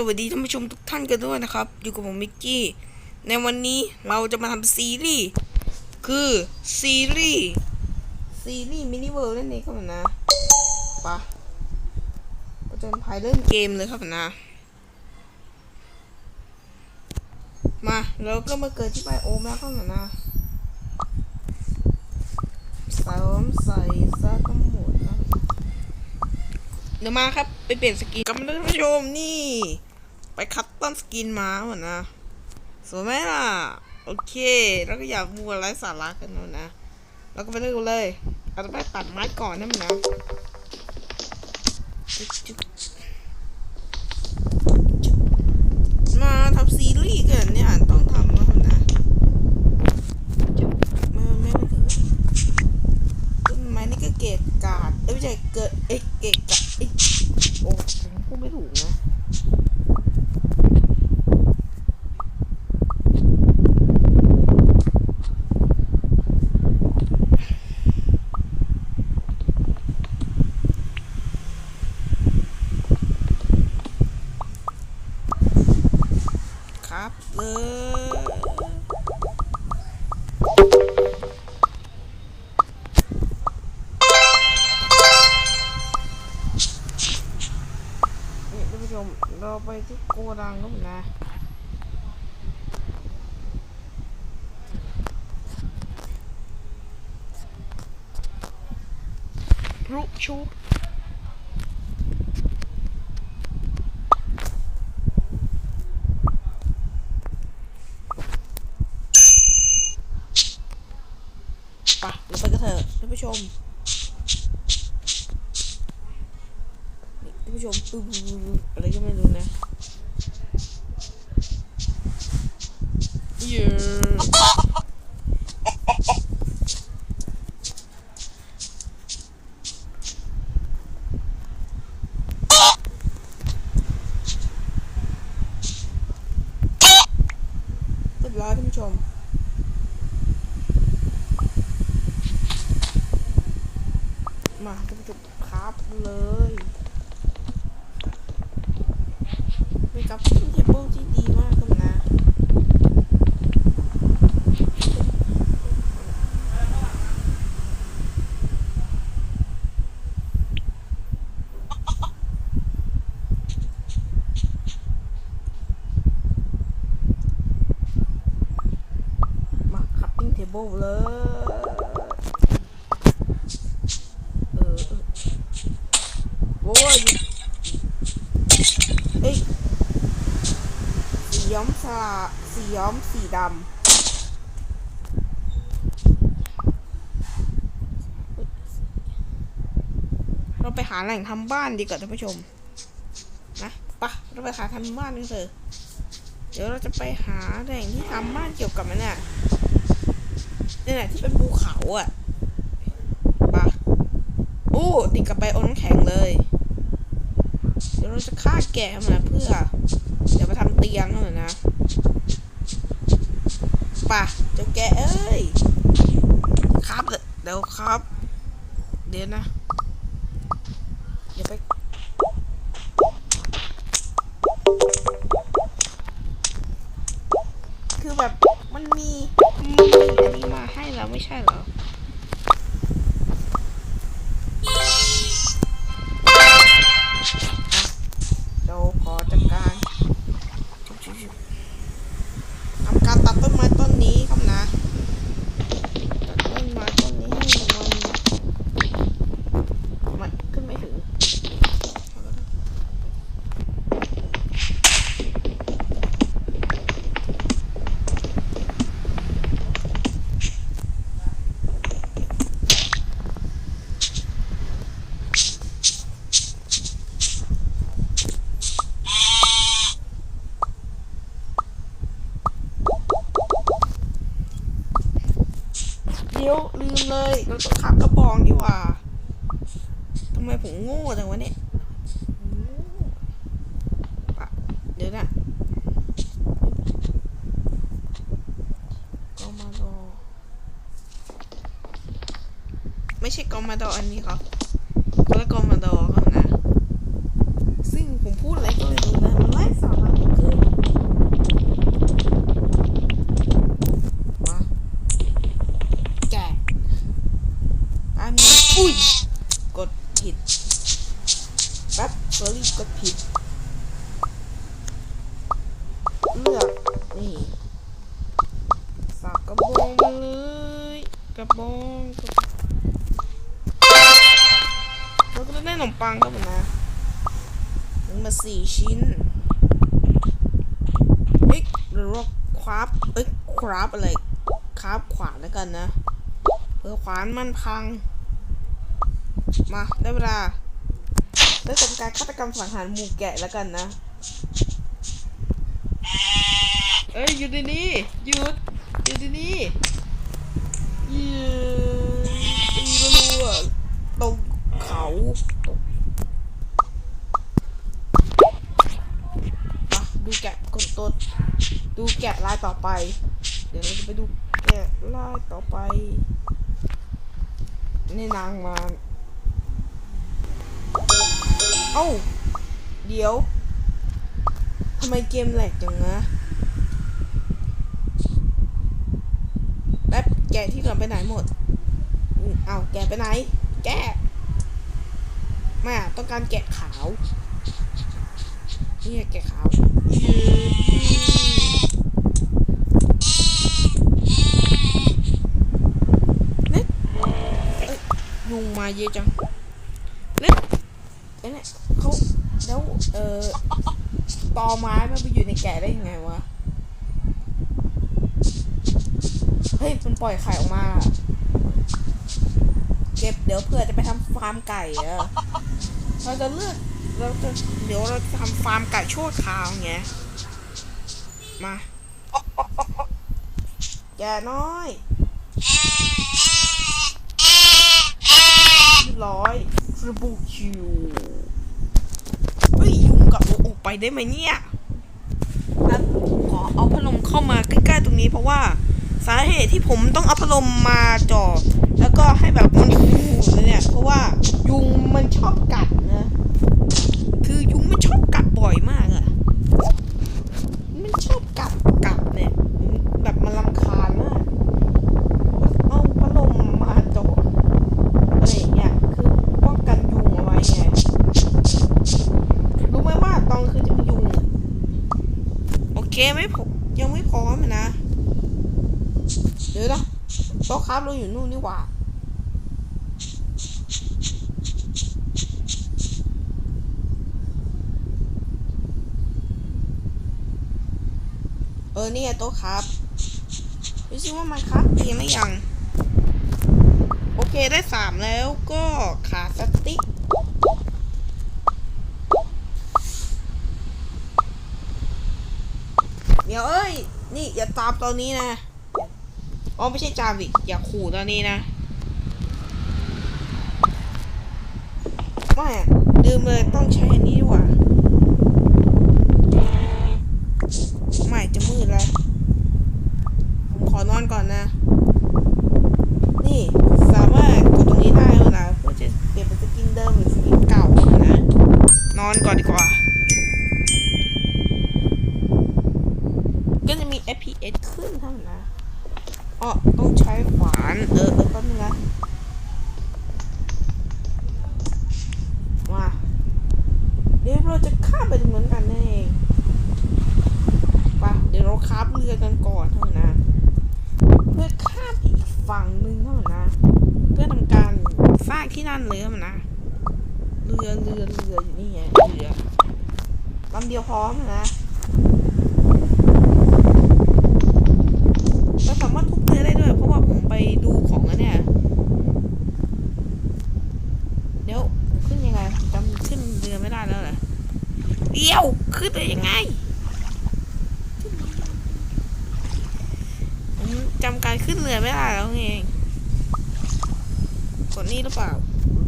สวัสดีท่านผู้ชมทุกท่านกันด้วยนะครับ อยู่กับผมมิกกี้ ในวันนี้เราจะมาทำซีรีส์ คือซีรีส์ ซีรีส์มินิเวิร์นั่นเองครับผมนะไปะเราจะพายเล่นเกมเลยครับผมนะ มาเราก็มาเกิดที่ไบโอมแล้วครับผมนะใส่ใส่ซะทั้งหมดนะเดี๋ยวมาครับ ไปเปลี่ยนสกินกันท่านผู้ชมนี่ ไปคัสตอมสกินมาเหมือนนะสวยไหมล่ะ โอเค แล้วก็อย่ามัวไร้สาระกันนะนะ แล้วก็ไปเริ่มกันเลยเราจะไปตัดไม้ก่อนนะมันนะมาทำซีรีส์กันเนี่ยต้องทำแล้วนะจึ๊กไม่ไม่ไม่ถึงต้นไม้นี่ก็เกะกาดเอ้ยไม่ใช่เกิดเอ้ยเกะกะเอ้ยโอ้ผมพูดไม่ถูกนะ ครับเลยนี่ท่านผู้ชมเราไปที่โกดังครับนะ พรุชุบไปะเราไปกันเถอะท่านผู้ชมนี่ท่านผู้ชมปึ๊บปึ๊บปึ๊บปึ๊บ อะไรก็ไม่รู้นะเย้เรียบร้อยท่านผู้ชม มาท่านผู้ชมครับเลยเป็นกับที่เทเบิลที่ดีมากครับนะ มาคั พปิ้งเทเบิลเลยเออเออโว้ยเอ้ยสีย้อมสาสีย้อมสีดำเราไปหาแหล่งทำบ้านดีกว่าท่านผู้ชม นะปะเราไปหาทำบ้านกันเถอะเดี๋ยวเราจะไปหาแหล่งที่ทำบ้านเกี่ยวกับมันเนี่ย นี่แหละที่เป็นภูเขาอะปะโอ้ติดกับไบโอน้ำแข็งเลย เดี๋ยวเราจะฆ่าแกะมาเพื่อ เดี๋ยวมาทำเตียงหน่อยนะป่ะเจ้าแกะเอ้ยครับเดี๋ยวครับ เดี๋ยวนะเดี๋ยวไปคือแบบมันมี แล้วไม่ใช่เหรอ เราขอจัดการชุบๆๆทำการตัดต้นไม้ต้นนี้ครับนะ ตัดต้นไม้ต้นนี้ให้มันมันขึ้นไม่ถึง เดี๋ยวลืมเลยเราต้องขับกระบองดีกว่าทำไมผมโง่จังวะเนี่ยปะเดี๋ยวนะกอมาดอไม่ใช่กอมาดออันนี้ครับานมันพัง มาได้เวลาได้ทำการฆาตกรรมสังหารหมู่แกะแล้วกันนะ เอ้ยอยู่ในนี้หยุดอยู่ในนี้ยืนตีรัวตรงเขามาดูแกะกดต้นดูแกะลายต่อไป เดี๋ยวเราจะไปดูแกะลายต่อไป นี่นางมา เอ้า เดี๋ยว ทำไมเกมแหลกจังนะแล้วแกที่เหลือไปไหนหมดอืมเอาแกไปไหน แกะแม่ต้องการแกะขาว นี่แกะขาวเล็ดเอ้ยยุง มาเยอะจังเล็ดเอ้ยเนี่ยเขาแล้วเออตอไม้มันไปอยู่ในแกะได้ยังไงวะ เฮ้ย มันปล่อยไข่ออกมา เก็บเดี๋ยวเพื่อจะไปทำฟาร์มไก่อะเราจะเลือกเราจะเดี๋ยวเราจะทำฟาร์มไก่ชั่วคราวไงมาแกะน้อย ร้อยระบุคิวเฮ้ยยุงกับโออไปได้ไหมเนี่ยขอเอาพัดลมเข้ามาใกล้ๆตรงนี้เพราะว่าสาเหตุที่ผมต้องเอาพัดลมมาจ่อแล้วก็ให้แบบมันฟูเลยเนี่ยเพราะว่ายุงมันชอบกัดนะ คือยุงมันชอบกัดบ่อยมากอะมันชอบกัดกัดเนี่ย แบบมันรำคาญมากเอาพัดลมมาจ่ออะไรอย่างเงี้ยคือป้องกันยุงเอาไว้ไง รู้ไหมว่าตอนคืนจะมียุงอะโอเคไม่พอยังไม่พร้อมอะนะ เดี๋ยวนะับเราอยู่นู่นนี่หว่าเออ นี่ไงโต๊ะครับดูสิว่ามันครับเตียไหมยัง โอเคได้สามแล้วก็ขาสติ๊กเดี๋ยวเอ้ย นี่อย่าตามตอนนี้นะ อ๋อไม่ใช่จามดิอย่าขู่ตอนนี้นะไม่อะลืมเลยต้องใช้อันนี้ดีกว่าไม่จะมืดแล้วผมขอนอนก่อนนะ นี่สามารถกดตรงนี้ได้แล้วนะเพื่อจะเปลี่ยนเป็นสกินเดิมหรือสกินเก่านะ นอนก่อนดีกว่า ก็จะมี FPS ขึ้นเท่านั้นนะอ๋อต้องใช้ขวาน เออเออแป๊บนึงนะมาเดี๋ยวเราจะข้ามไปตรงนั้นกันนั่นเองไปเดี๋ยวเราคราบเรือกันก่อนเท่านั้นนะ เพื่อข้ามอีกฝั่งหนึ่งเท่านั้นนะ เพื่อทำการสร้างที่นั่นเลยมันนะ เรือเรือเรืออยู่นี่ไงเรือลำเดียวพร้อมนะ เราสามารถทุบเรือได้ด้วย เพราะว่าผมไปดูของแล้วเนี่ย เดี๋ยวขึ้นยังไงจำขึ้นเรือไม่ได้ แล้วเหรอเดี๋ยวขึ้นได้ยังไงผมจำการขึ้นเรือไม่ได้แล้วเองกดนี่หรือเปล่า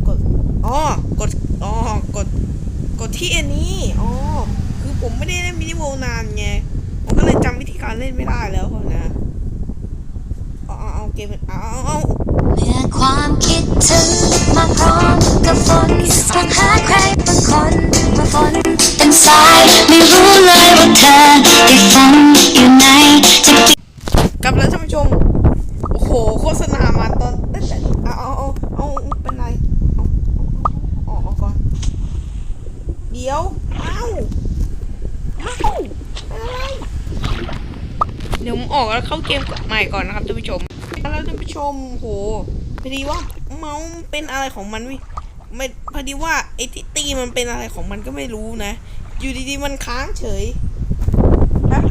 กดอ๋อกดอ๋อกดกดที่อันนี้อ๋อคือผมไม่ได้เล่นมินิโวนานไงผมก็เลยจำวิธีการเล่นไม่ได้แล้วครับนะเอาเอาเอาเกมเอาเอา เมื่อความคิดถึงมาพร้อมกับฝนต้องหาใครบางคนมาฝนเป็นสายไม่รู้เลยว่าเธอติดฝนอยู่ไหนจะกลับแล้วท่านผู้ชม โอ้โห โฆษณามาตอนตั้งแต่เอาเอาเอาเอาเป็นไรเอาเอาเอาเอาก่อน เดี๋ยวเอาเอาเป็นอะไรเดี๋ยวผมออกแล้วเข้าเกมใหม่ก่อนนะครับท่านผู้ชม แล้วท่านผู้ชมโหพอดีว่าเมาส์เป็นอะไรของมันวิไม่พอดีว่าไอ้ที่ตีมันเป็นอะไรของมันก็ไม่รู้นะ อยู่ดีๆมันค้างเฉย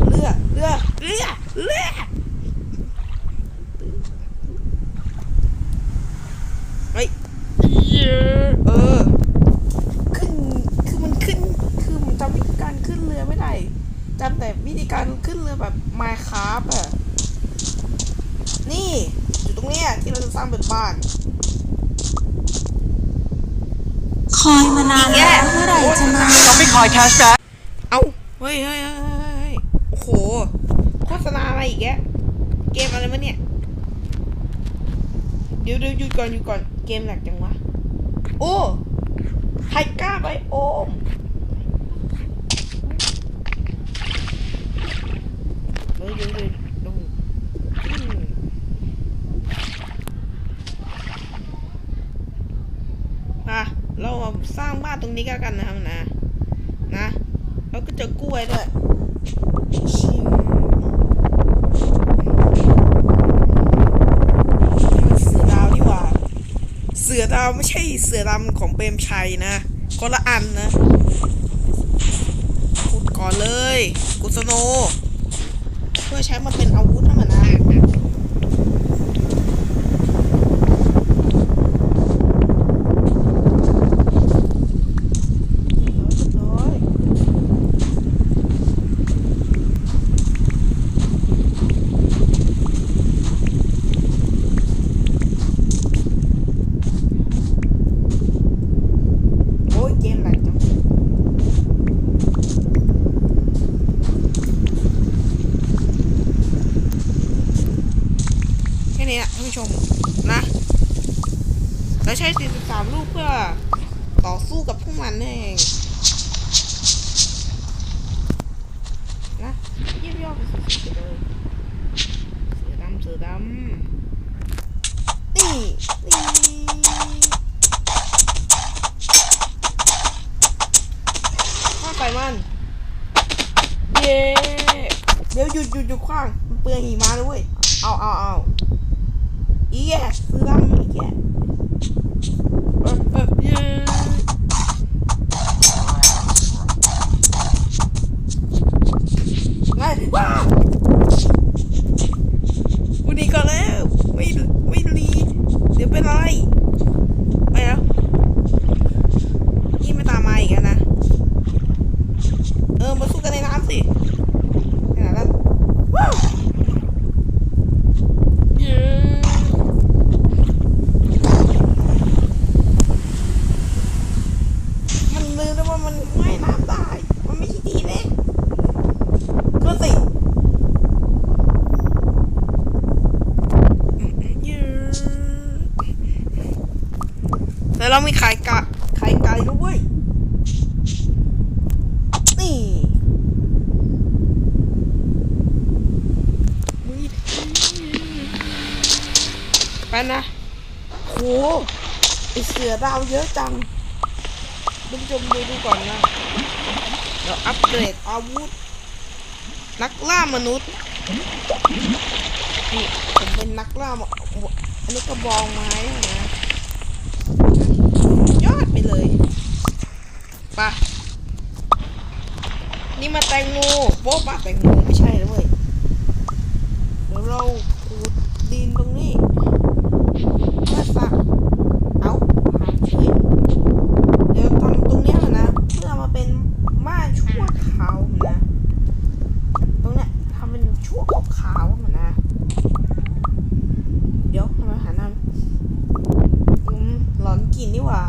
เรือเรือเรือเรือเฮ้ยเออขึ้นคือมันขึ้นคือผมจำวิธีการขึ้นเรือไม่ได้จำแต่วิธีการขึ้นเรือแบบไมค์คราฟอะ นี่อยู่ตรงเนี้ยที่เราจะสร้างเป็นบ้าน คอยมานานแล้วเมื่อไหร่จะมาต้องไม่คอยแคชแบ็กเอาเฮ้ยเฮ้ยเฮ้ยเฮ้ยเฮ้ยโอ้โหโฆษณาอะไรอีกแกเกมอะไรมาเนี่ย เดี๋ยวเดี๋ยวหยุดก่อนหยุดก่อนเกมหนักจังวะโอ้ไทก้าไบโอมเฮ้ยเดี๋ยวเดี๋ยวเดี๋ยวอืมอะ เรามา สร้างบ้านตรงนี้กันกันนะครับนะ นะ แล้วก็เจอกล้วยด้วยชิมเสือดาวดีกว่า เสือดาวไม่ใช่เสือดำของเปรมชัยนะคนละอันนะขุดก่อนเลย กุสโน เพื่อใช้มันเป็นอาวุธนะมันนะร้อยโอ้ยเกมหนักจัง แค่นี้นะท่านผู้ชมนะเราใช้ 43 ลูกเพื่อต่อ สู้กับพวกมันนั่นเองนะเยี่ยมยอดไปสุดๆไปเลยเสือดำเสือดำนี่นี่ข้าใส่มันเย้เดี๋ยวหยุดหยุดหยุดขว้างมันเปลืองหิมะเลยเว้ยเอาเอาเอาอีแย่ซื้อดำอีแย่ออเออเย้ไงว้าวกูหนีก่อนแล้ว ไม่ไม่รีเดี๋ยวเป็นอะไร ไปแล้วยี่ไม่ตามมาอีกแล้วนะ เออ มาสู้กันในน้ำสิขนาดนั้นว้าวเย้มันลืมแล้วว่ามันว่ายน้ำได้ มันไม่ใช่ดีเลยก็สิเย้แต่เรามีไข่กะไข่ไก่ด้วยเวยนี่ ไปนะโหไอเสือดาวเยอะ จังท่านผู้ชมดูดูก่อนนะ เดี๋ยวอัปเกรดอาวุธ นักล่ามนุษย์ นี่ผมเป็นนักล่าอันนี้กระบองไม้นะ ยอดไปเลยไปะนี่มาแตงโมโบ๊ะปะแตงโมไม่ใช่แล้วเว้ยเดี๋ยวเราขูดดินตรงนี้เพื่อสักเอาหางเฉยเดี๋ยวทำตรงเนี้ยนะ เพื่อมาเป็นม่านชั่วคราวนะ ตรงเนี้ยทำเป็นชั่วคราวๆมันนะ เดี๋ยวทำไมหาน้ำอืมหลอนกลิ่นนี่หว่า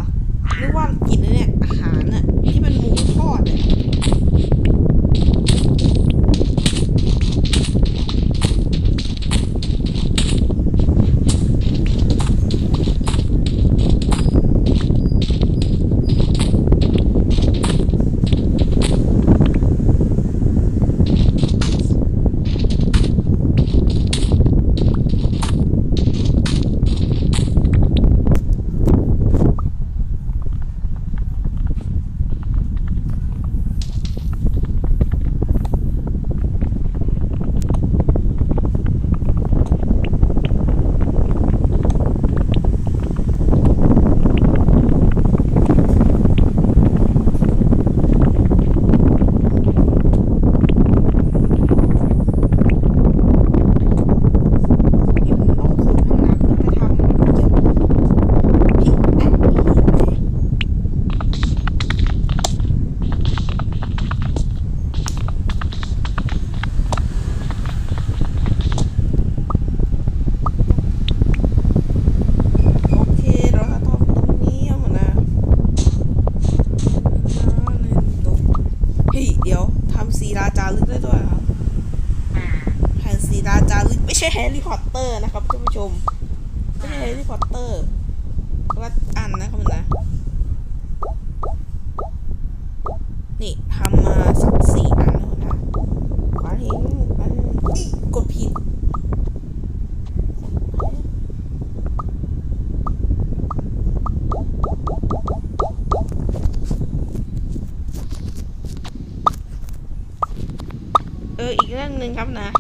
นึกว่ากลิ่นไอ้เนี่ยอาหารน่ะที่เป็นหมูทอดเนี่ยวทำศิลาจารึกได้ด้วยเหรอครับแผ่นศิลาจารึกไม่ใช่แฮร์รี่พอตเตอร์นะครับท่านผู้ชม ไม่ใช่แฮร์รี่พอตเตอร์ก็อันนะครับนะ นี่ทำมาสักสี่อันแล้วนะขวานหินอันอีกกดผิด เออ อี